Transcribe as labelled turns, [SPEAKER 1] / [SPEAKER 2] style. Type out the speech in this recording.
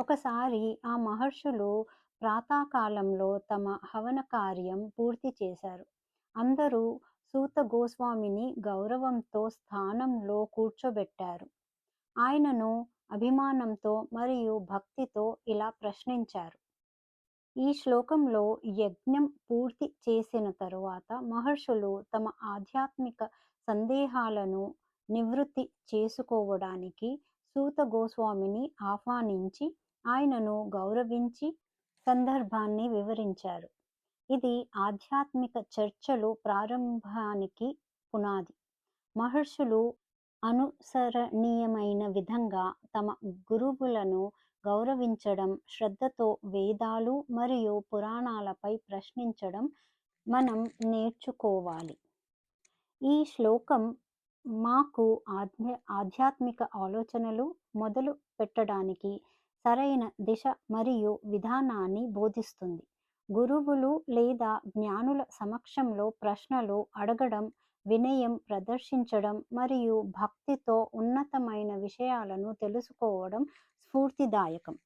[SPEAKER 1] ఒకసారి ఆ మహర్షులు ప్రాతకాలంలో తమ హవన కార్యం పూర్తి చేశారు. అందరూ సూత గోస్వామిని గౌరవంతో స్థానంలో కూర్చోబెట్టారు. ఆయనను అభిమానంతో మరియు భక్తితో ఇలా ప్రశ్నించారు. ఈ శ్లోకంలో యజ్ఞం పూర్తి చేసిన తరువాత మహర్షులు తమ ఆధ్యాత్మిక సందేహాలను నివృత్తి చేసుకోవడానికి సూత గోస్వామిని ఆహ్వానించి ఆయనను గౌరవించి సందర్భాన్ని వివరించారు. ఇది ఆధ్యాత్మిక చర్చలు ప్రారంభానికి పునాది. మహర్షులు అనుసరణీయమైన విధంగా తమ గురువులను గౌరవించడం శ్రద్ధతో వేదాలు మరియు పురాణాలపై ప్రశ్నించడం మనం నేర్చుకోవాలి. ఈ శ్లోకం మాకు ఆధ్య ఆధ్యాత్మిక ఆలోచనలు మొదలు పెట్టడానికి సరైన దిశ మరియు విధానాన్ని బోధిస్తుంది. గురువులు లేదా జ్ఞానుల సమక్షంలో ప్రశ్నలు అడగడం వినయం ప్రదర్శించడం మరియు భక్తితో ఉన్నతమైన విషయాలను తెలుసుకోవడం స్ఫూర్తిదాయకం.